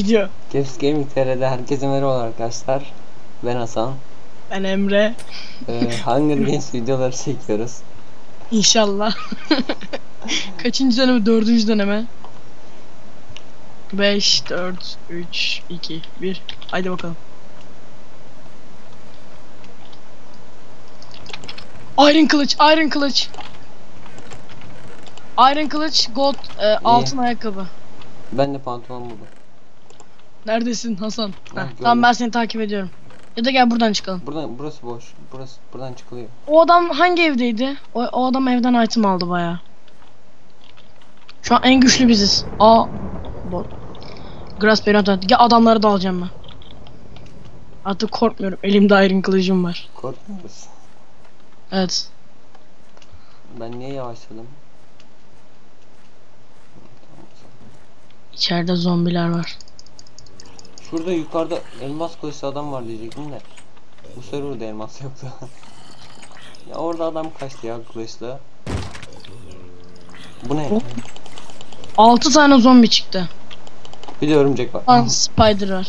video. Caps Gaming TR'de herkese merhaba arkadaşlar. Ben Hasan. Ben Emre. Ee, Hunger Games videoları çekiyoruz. İnşallah. Kaçıncı döneme? Dördüncü döneme. 5, 4, 3, 2, 1. Haydi bakalım. Iron kılıç, iron kılıç. Iron kılıç, gold, e, altın ayakkabı. Ben de pantolon buldum. Neredesin Hasan? Heh, gördüm. tamam ben seni takip ediyorum. Ya da gel buradan çıkalım. Buradan burası boş. Burası buradan çıkılıyor. O adam hangi evdeydi? O, o adam evden item aldı baya. Şu an en güçlü biziz. Aa. Bot. Grass Period. Ya adamları da alacağım ben. Artık korkmuyorum. Elimde Iron kılıcım var. Korkmuyoruz. Evet. Ben niye yavaşladım? İçeride zombiler var. Şurada yukarıda elmas kılıçlı adam var diyecektim de. Bu serverda elmas yoktu. ya orada adam kaçtı ya kılıçlı. Bu ne? Hop. 6 tane zombi çıktı. Bir de örümcek var. Lan spider var.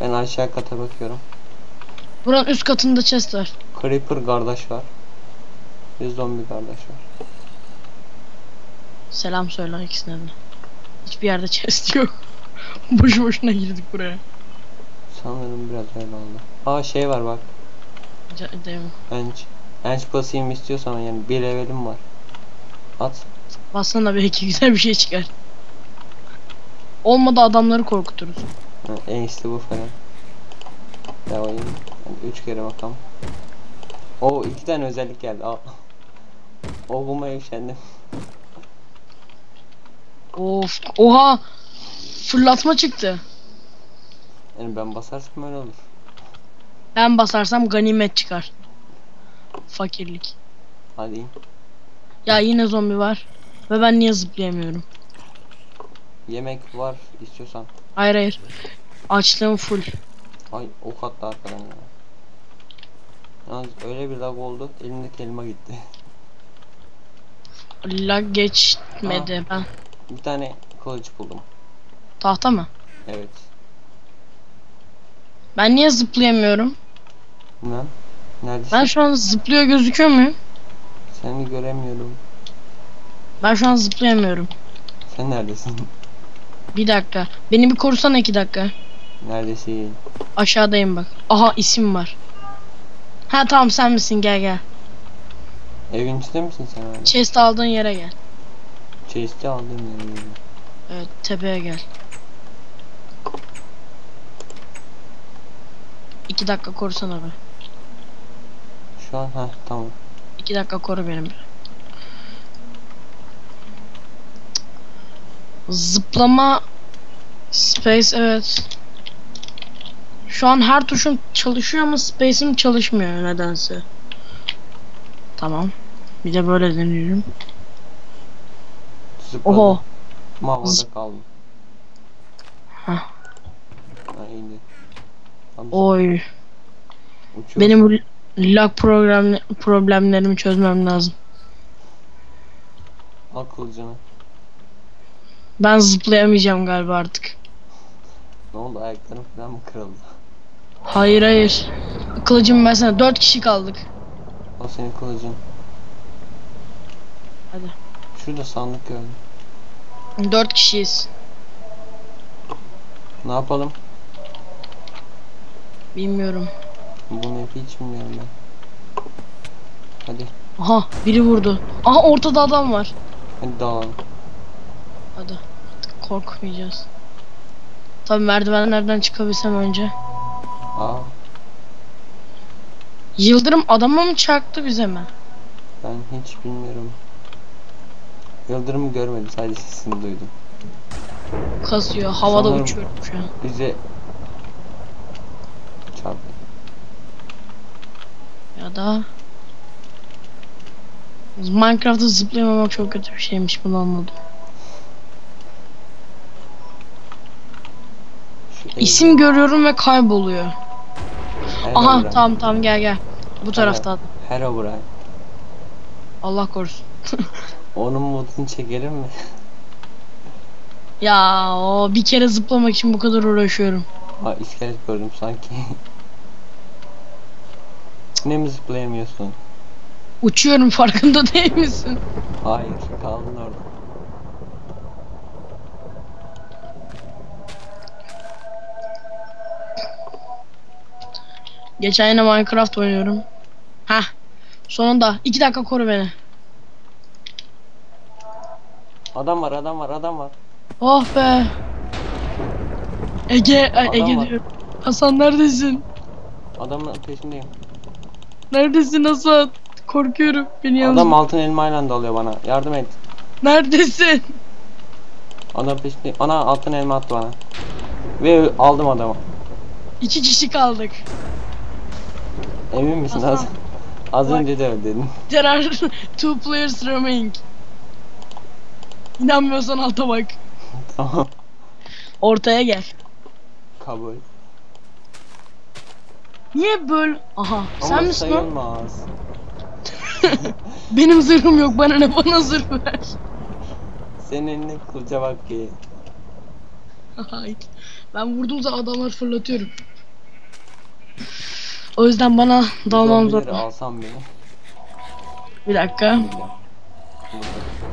Ben aşağı kata bakıyorum. Buranın üst katında chest var. Creeper kardeş var. Bir zombi kardeş var. Selam söyle ikisine de. Hiçbir yerde chest yok. Boşu boşuna girdik buraya. Sanırım biraz öyle oldu. Aa şey var bak. C- Devam. Ench. Ench basayım istiyorsan yani bir levelim var. At. Bassana belki güzel bir şey çıkar. Olmadı adamları korkuturuz. Ha, en iyisi bu falan. Devam Hadi üç kere bakalım. O iki tane özellik geldi. Al. O bulmaya üşendim. Of. Oha. Fırlatma çıktı. Yani ben basarsam öyle olur. Ben basarsam ganimet çıkar. Fakirlik. Hadi in. Ya yine zombi var. Ve ben niye zıplayamıyorum? Yemek var istiyorsan. Hayır hayır. Açlığım full. Ay ok attı arkadan ya. Yalnız öyle bir lag oldu. Elimdeki elma gitti. Lag geçmedi ben. Bir tane kılıç buldum. Tahta mı? Evet. Ben niye zıplayamıyorum? Bilmem. Neredesin? Ben şu an zıplıyor gözüküyor muyum? Seni göremiyorum. Ben şu an zıplayamıyorum. Sen neredesin? Bir dakika. Beni bir korusana iki dakika. Neredesin? Aşağıdayım bak. Aha isim var. Ha tamam sen misin gel gel. Evin içinde misin sen hala? Chest aldığın yere gel. Chest'i aldım yani. Evet tepeye gel. İki dakika korusana be. Şu an ha tamam. İki dakika koru benim. Zıplama Space evet. Şu an her tuşum çalışıyor ama Space'im çalışmıyor nedense. Tamam. Bir de böyle deniyorum. Zıpladım. Oho. Zıp- kaldım. Hah. Ha indi. Oy. uçuyor. Benim bu lag problem problemlerimi çözmem lazım. Al kılıcını. Ben zıplayamayacağım galiba artık. Ne oldu ayaklarım falan mı kırıldı? Hayır hayır. Kılıcım versene. Dört kişi kaldık. O senin kılıcın. Hadi. Şurada sandık gördüm. Dört kişiyiz. Ne yapalım? Bilmiyorum. Bu map'i hiç bilmiyorum ben. Hadi. Aha biri vurdu. Aha ortada adam var. Hadi dağılalım. Hadi. Artık korkmayacağız. Tabi merdivenlerden çıkabilsem önce. Aa Yıldırım adama mı çarptı bize mi? ben hiç bilmiyorum. Yıldırımı görmedim sadece sesini duydum. Kasıyor. Havada Sanırım- uçuyorum şu an. Bize çarptı. Ya da Minecraft'ta zıplayamamak çok kötü bir şeymiş bunu anladım. İsim görüyorum ve kayboluyor. Aha Herobrine. tamam tamam gel gel. Bu tarafta adam. Herobrine. Allah korusun. Onun modunu çekelim mi? Ya o bir kere zıplamak için bu kadar uğraşıyorum. Ha iskelet gördüm sanki. ne mi zıplayamıyorsun? Uçuyorum farkında değil misin? Hayır kaldın orada. Geçen yine Minecraft oynuyorum. Hah. Sonunda. iki dakika koru beni. Adam var adam var adam var. Oh be. Ege, Adam Ege var. diyorum. Hasan neredesin? Adamın peşindeyim. Neredesin Hasan? Korkuyorum. Beni yalnız. Adam altın elmayla dalıyor bana. Yardım et. Neredesin? Adam peşindeyim. Ana altın elma attı bana. Ve aldım adamı. İki kişi kaldık. Emin misin Hasan. az? Az Bak. önce de öyle dedin. There are two players remaining. İnanmıyorsan alta bak. tamam. Ortaya gel. Kabul. Niye böyle? Aha. Ama sen misin o? sayılmaz. Benim zırhım yok. Bana ne bana zırh ver. Senin eline kılıca bak ki. Hayır. Ben vurduğum zaman adamlar fırlatıyorum. O yüzden bana dalmam zor. Zombileri alsam beni. Bir dakika. Burada.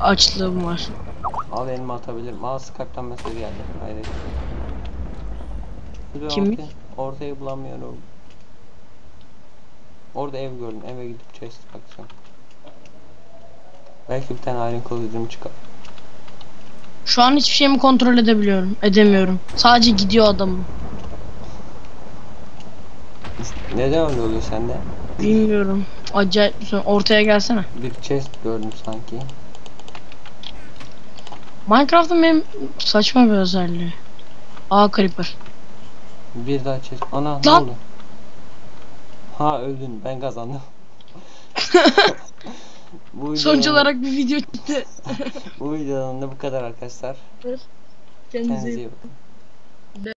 Açlığım var. Al elma atabilirim. Aa Skype'tan mesaj geldi. Kimlik? ortaya- Ortayı bulamıyorum. Orada ev gördüm. Eve gidip chest bakacağım. Belki bir tane iron kılıcım çıkar. Şu an hiçbir şeyimi kontrol edebiliyorum. Edemiyorum. Sadece gidiyor adamım. Neden öyle oluyor sende? Bilmiyorum. Acayip bir sorun. Ortaya gelsene. Bir chest gördüm sanki. Minecraft'ın benim saçma bir özelliği. Aa creeper. Bir daha chest. Ana ne Lan! oldu? Ha öldün. Ben kazandım. bu Sonuç olarak bir video çıktı. bu videonun da bu kadar arkadaşlar. Kendinize iyi bakın.